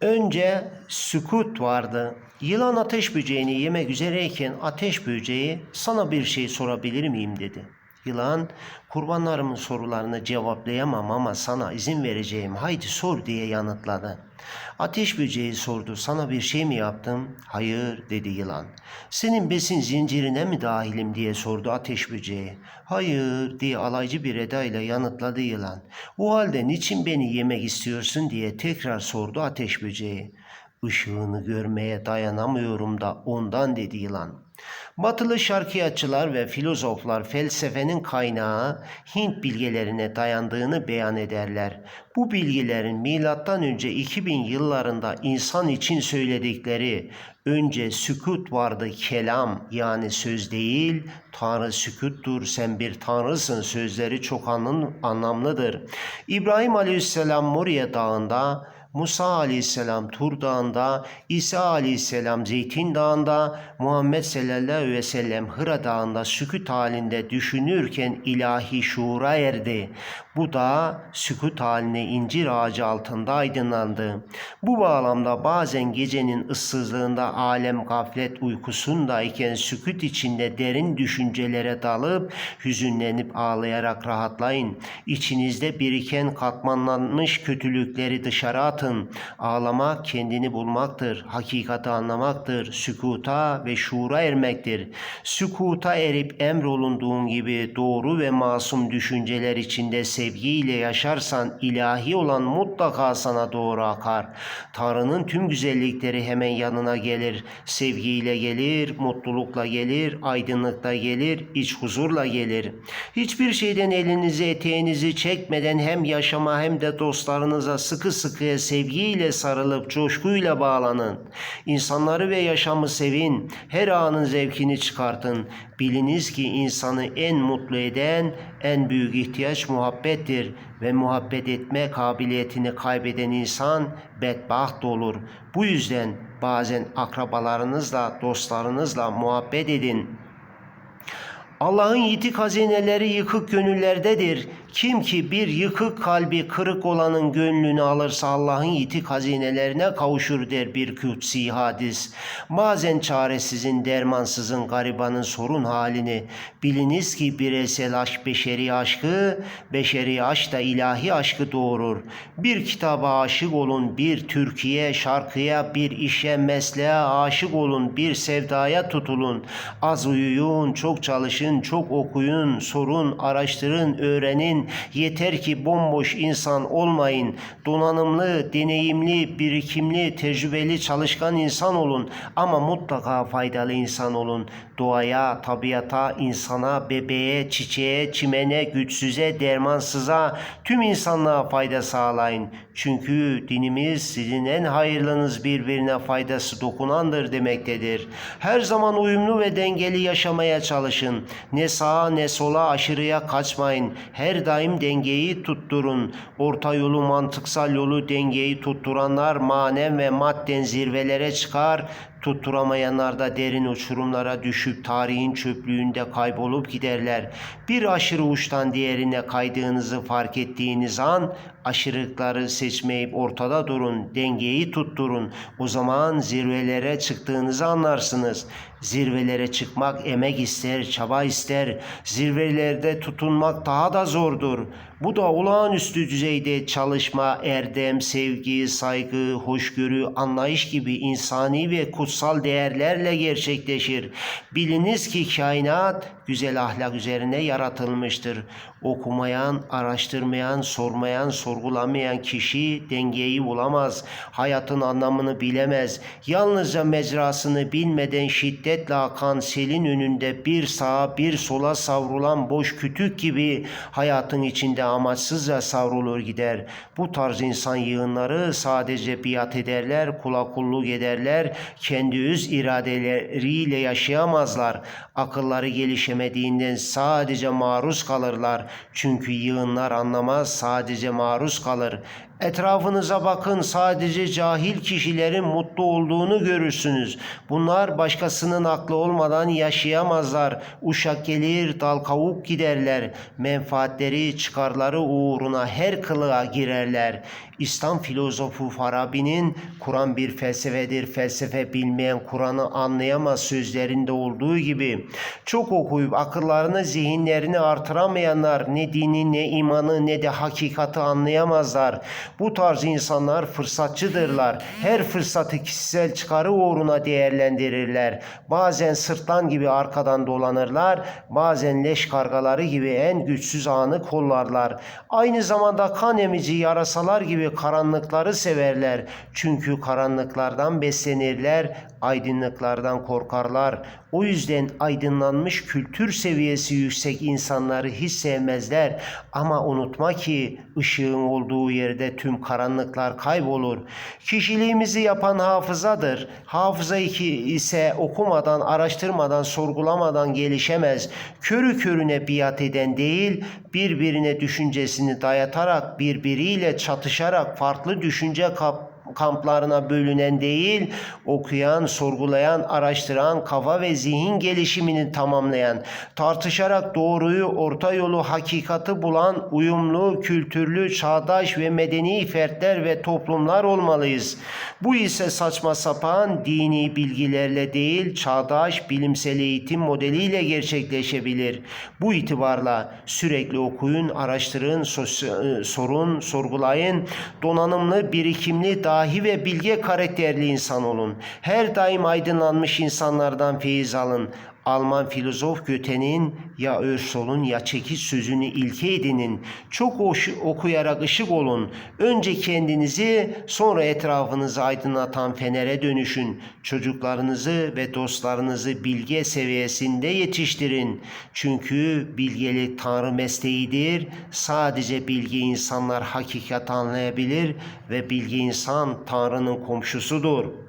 Önce sükut vardı. Yılan ateş böceğini yemek üzereyken ateş böceği sana bir şey sorabilir miyim dedi. Yılan kurbanlarımın sorularını cevaplayamam ama sana izin vereceğim haydi sor diye yanıtladı. Ateş böceği sordu sana bir şey mi yaptım? Hayır dedi yılan. Senin besin zincirine mi dahilim diye sordu ateş böceği. Hayır diye alaycı bir edayla yanıtladı yılan. O halde niçin beni yemek istiyorsun diye tekrar sordu ateş böceği. Işığını görmeye dayanamıyorum da ondan dedi yılan. Batılı şarkiyatçılar ve filozoflar felsefenin kaynağı Hint bilgelerine dayandığını beyan ederler. Bu bilgilerin milattan önce 2000 yıllarında insan için söyledikleri önce sükut vardı kelam yani söz değil Tanrı sükuttur sen bir tanrısın sözleri çok anlam- anlamlıdır. İbrahim Aleyhisselam Moria Dağı'nda Musa aleyhisselam Tur Dağı'nda, İsa aleyhisselam Zeytin Dağı'nda, Muhammed sallallahu ve sellem Hıra Dağı'nda sükut halinde düşünürken ilahi şuura erdi. Bu da sükut haline incir ağacı altında aydınlandı. Bu bağlamda bazen gecenin ıssızlığında alem gaflet uykusundayken sükut içinde derin düşüncelere dalıp hüzünlenip ağlayarak rahatlayın. İçinizde biriken katmanlanmış kötülükleri dışarı atın. Ağlamak kendini bulmaktır. Hakikati anlamaktır. Sükuta ve şuura ermektir. Sükuta erip emrolunduğun gibi doğru ve masum düşünceler içinde sevgiyle yaşarsan ilahi olan mutlaka sana doğru akar. Tanrı'nın tüm güzellikleri hemen yanına gelir. Sevgiyle gelir, mutlulukla gelir, aydınlıkla gelir, iç huzurla gelir. Hiçbir şeyden elinizi eteğinizi çekmeden hem yaşama hem de dostlarınıza sıkı sıkıya sevgiyle sarılıp coşkuyla bağlanın. İnsanları ve yaşamı sevin. Her anın zevkini çıkartın. Biliniz ki insanı en mutlu eden en büyük ihtiyaç muhabbettir ve muhabbet etme kabiliyetini kaybeden insan bedbaht olur. Bu yüzden bazen akrabalarınızla, dostlarınızla muhabbet edin. Allah'ın yitik hazineleri yıkık gönüllerdedir. Kim ki bir yıkık kalbi kırık olanın gönlünü alırsa Allah'ın yitik hazinelerine kavuşur der bir kutsi hadis. Bazen çaresizin, dermansızın, garibanın sorun halini biliniz ki bireysel aşk beşeri aşkı, beşeri aşk da ilahi aşkı doğurur. Bir kitaba aşık olun, bir türküye, şarkıya, bir işe, mesleğe aşık olun, bir sevdaya tutulun. Az uyuyun, çok çalışın, çok okuyun, sorun, araştırın, öğrenin. Yeter ki bomboş insan olmayın. Donanımlı, deneyimli, birikimli, tecrübeli, çalışkan insan olun. Ama mutlaka faydalı insan olun. Doğaya, tabiata, insana, bebeğe, çiçeğe, çimene, güçsüze, dermansıza, tüm insanlığa fayda sağlayın. Çünkü dinimiz sizin en hayırlınız birbirine faydası dokunandır demektedir. Her zaman uyumlu ve dengeli yaşamaya çalışın. Ne sağa ne sola aşırıya kaçmayın. Her daim dengeyi tutturun. Orta yolu mantıksal yolu dengeyi tutturanlar manen ve madden zirvelere çıkar. Tutturamayanlar da derin uçurumlara düşüp tarihin çöplüğünde kaybolup giderler. Bir aşırı uçtan diğerine kaydığınızı fark ettiğiniz an aşırılıkları seçmeyip ortada durun, dengeyi tutturun. O zaman zirvelere çıktığınızı anlarsınız. Zirvelere çıkmak emek ister, çaba ister. Zirvelerde tutunmak daha da zordur. Bu da olağanüstü düzeyde çalışma, erdem, sevgi, saygı, hoşgörü, anlayış gibi insani ve kutsal değerlerle gerçekleşir. Biliniz ki kainat güzel ahlak üzerine yaratılmıştır. Okumayan, araştırmayan, sormayan, sorgulamayan kişi dengeyi bulamaz. Hayatın anlamını bilemez. Yalnızca mecrasını bilmeden şiddetle akan selin önünde bir sağa bir sola savrulan boş kütük gibi hayatın içinde amaçsızca savrulur gider. Bu tarz insan yığınları sadece biat ederler, kula kulluk ederler, kendi öz iradeleriyle yaşayamazlar. Akılları gelişemediğinden sadece maruz kalırlar. Çünkü yığınlar anlamaz, sadece maruz kalır. Etrafınıza bakın sadece cahil kişilerin mutlu olduğunu görürsünüz. Bunlar başkasının aklı olmadan yaşayamazlar. Uşak gelir dal kavuk giderler. Menfaatleri çıkarları uğruna her kılığa girerler. İslam filozofu Farabi'nin Kur'an bir felsefedir. Felsefe bilmeyen Kur'an'ı anlayamaz sözlerinde olduğu gibi. Çok okuyup akıllarını zihinlerini artıramayanlar ne dini ne imanı ne de hakikati anlayamazlar. Bu tarz insanlar fırsatçıdırlar. Her fırsatı kişisel çıkarı uğruna değerlendirirler. Bazen sırtlan gibi arkadan dolanırlar, bazen leş kargaları gibi en güçsüz anı kollarlar. Aynı zamanda kan emici yarasalar gibi karanlıkları severler. Çünkü karanlıklardan beslenirler, aydınlıklardan korkarlar. O yüzden aydınlanmış kültür seviyesi yüksek insanları hiç sevmezler. Ama unutma ki ışığın olduğu yerde tüm karanlıklar kaybolur. Kişiliğimizi yapan hafızadır. Hafıza ise okumadan, araştırmadan, sorgulamadan gelişemez. Körü körüne biat eden değil, birbirine düşüncesini dayatarak, birbiriyle çatışarak farklı düşünce kap kamplarına bölünen değil, okuyan, sorgulayan, araştıran, kafa ve zihin gelişimini tamamlayan, tartışarak doğruyu, orta yolu, hakikati bulan uyumlu, kültürlü, çağdaş ve medeni fertler ve toplumlar olmalıyız. Bu ise saçma sapan dini bilgilerle değil, çağdaş bilimsel eğitim modeliyle gerçekleşebilir. Bu itibarla sürekli okuyun, araştırın, sos- sorun, sorgulayın, donanımlı, birikimli, dahi ve bilge karakterli insan olun. Her daim aydınlanmış insanlardan feyiz alın. Alman filozof Göte'nin ya Örsol'un ya çekiç sözünü ilke edinin. Çok hoş okuyarak ışık olun. Önce kendinizi sonra etrafınızı aydınlatan fenere dönüşün. Çocuklarınızı ve dostlarınızı bilge seviyesinde yetiştirin. Çünkü bilgelik Tanrı mesleğidir. Sadece bilgi insanlar hakikat anlayabilir ve bilgi insan Tanrı'nın komşusudur.''